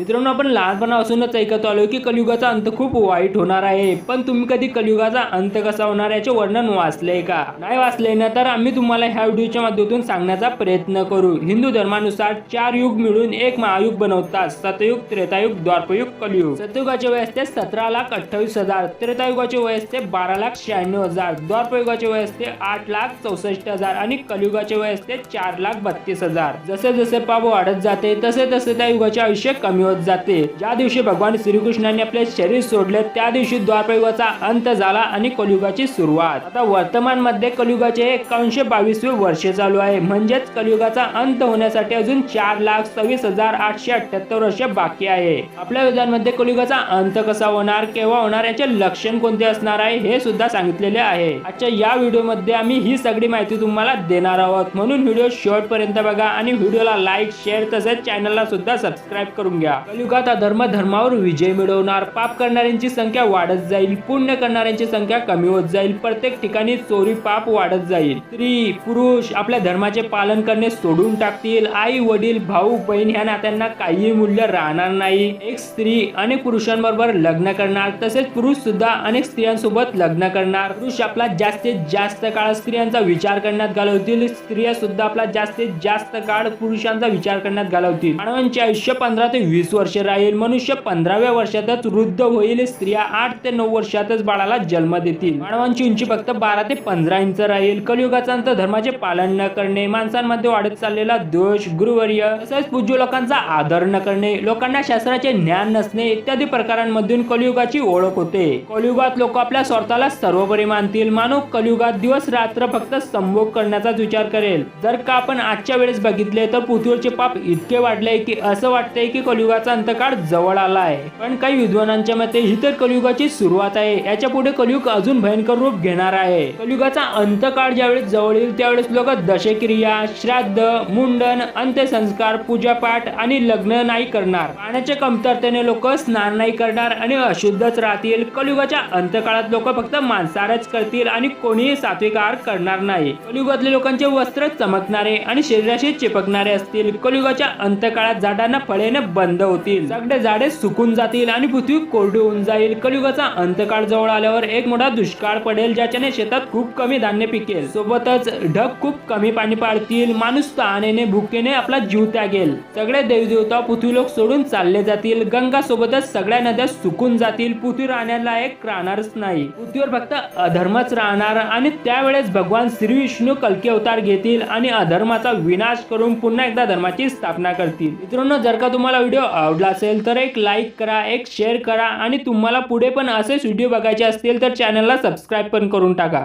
मित्रांनो आपण लहानपणापासूनच ऐकत आलो की कलियुगाचा अंत खूप वाईट होणार आहे. पण तुम्ही कधी कलियुगाचा अंत कसा होणार याचे वर्णन वाचले का? नाही वाचले ना तर आम्ही तुम्हाला ह्या व्हिडिओच्या माध्यमातून सांगण्याचा प्रयत्न करू. हिंदू धर्मानुसार चार युग मिळून एक महायुग बनवतात. सतयुग त्रेतायुग द्वारपयुग कलियुग. सतयुगाचे वय असते सतरा लाख अठ्ठावीस हजार. त्रेतायुगाचे वय असते बारा लाख शहाण्णव हजार. द्वारपयुगाचे वय असते आठ लाख चौसष्ट हजार. आणि कलियुगाचे वय असते चार लाख बत्तीस हजार. जसे जसे पाप वाढत जाते तसे तसे त्या युगाचे आयुष्य कमी होत जाते. ज्या दिवशी भगवान श्रीकृष्णाने आपले शरीर सोडले त्या दिवशी द्वारपयुगाचा अंत झाला आणि कलियुगाची सुरुवात. आता वर्तमानमध्ये कलियुगाचे एकावनशे बावीसवे वर्ष चालू आहे. म्हणजेच कलियुगाचा अंत होण्यासाठी अजून चार लाख सव्वीस हजार आठशे अठ्याहत्तर वर्ष बाकी आहे. आपल्या वेदांमध्ये कलियुगाचा अंत कसा होणार केव्हा होणार याचे लक्षण कोणते असणार आहे हे सुद्धा सांगितलेले आहे. आजच्या या व्हिडिओमध्ये आम्ही ही सगळी माहिती तुम्हाला देणार आहोत. म्हणून व्हिडिओ शेवट पर्यंत बघा आणि व्हिडिओला लाईक शेअर तसेच चॅनलला सुद्धा सबस्क्राईब करून घ्या. कलियुगात अधर्म धर्मावर विजय मिळवणार. पाप करणाऱ्यांची संख्या वाढत जाईल पुण्य करणाऱ्यांची संख्या कमी होत जाईल. प्रत्येक ठिकाणी चोरी पाप वाढत जाईल. स्त्री पुरुष आपल्या धर्माचे पालन करणे सोडून टाकतील. आई वडील भाऊ बहीण ह्या नात्यांना काही मूल्य राहणार नाही. एक स्त्री अनेक पुरुषांबरोबर लग्न करणार तसेच पुरुष सुद्धा अनेक स्त्रियांसोबत लग्न करणार. पुरुष आपला जास्तीत जास्त काळ स्त्रियांचा विचार करण्यात घालवतील. स्त्रिया सुद्धा आपला जास्तीत जास्त काळ पुरुषांचा विचार करण्यात घालवतील. मानवांचे आयुष्य पंधरा ते वीस वर्ष राहील. मनुष्य पंधराव्या वर्षातच वृद्ध होईल. स्त्रिया आठ ते नऊ वर्षातच बाळाला जन्म देतील. मानवांची उंची फक्त बारा ते पंधरा इंच राहील. कलियुगाचा अंत धर्माचे पालन न करणे माणसांमध्ये वाढत चाललेला दोष गुरुवर्य तसेच पूज्य लोकांचा आदर न करणे लोकांना शास्त्राचे ज्ञान नसणे इत्यादी प्रकारांमधून कलियुगाची ओळख होते. कलियुगात लोक आपल्या स्वार्थाला सर्वोपरी मानतील. मानव कलियुगात दिवस रात्र फक्त संभोग करण्याचाच विचार करेल. जर का आपण आजच्या वेळेस बघितले तर पृथ्वीवरचे पाप इतके वाढले की असं वाटतंय की कलियुगाचा अंतकाळ जवळ आला आहे. पण काही विद्वानांच्या मते ही तर कलियुगाची सुरुवात आहे. याच्यापुढे कलियुग अजून भयंकर रूप घेणार आहे. कलियुगाचा अंतकाळ ज्यावेळेस जवळ येईल त्यावेळेस लोक दशक्रिया श्राद्ध मुंडन अंत्यसंस्कार पूजापाठ आणि लग्न नाही करणार. पाण्याच्या कमतरतेने लोक स्नान नाही करणार आणि अशुद्धच राहतील. कलियुगाच्या अंतकाळात लोक फक्त मांसाहारच करतील आणि कोणीही सात्विक आहार करणार नाही. कलियुगातले लोकांचे वस्त्र चमकणारे आणि शरीराशी चिपकणारे असतील. कलियुगाच्या अंतकाळात झाडांना फळेने बंद होतील. सगळे झाडे सुकून जातील आणि पृथ्वी कोरडी होऊन जाईल. कलियुगाचा अंतकाळ जवळ आल्यावर एक मोठा दुष्काळ पडेल ज्याच्याने शेतात खूप कमी धान्य पिकेल. सोबतच ढग खूप कमी पाणी पाडतील माणूस तहानेने भुकेने आपला जीव त्यागेल. सगळे देवदेवता पृथ्वी लोक सोडून चालले जातील. गंगा सोबतच सगळ्या नद्या सुकून जातील. पृथ्वी राहण्याला एक राहणारच नाही. पृथ्वीवर फक्त अधर्मच राहणार आणि त्यावेळेस भगवान श्री विष्णू कलकी अवतार घेतील आणि अधर्माचा विनाश करून पुन्हा एकदा धर्माची स्थापना करतील. मित्रांनो जर का तुम्हाला व्हिडिओ आवडला असेल तर एक लाईक करा एक शेअर करा आणि तुम्हाला पुढे पण असेच व्हिडिओ बघायचे असतील तर चॅनलला सबस्क्राईब पण करून टाका.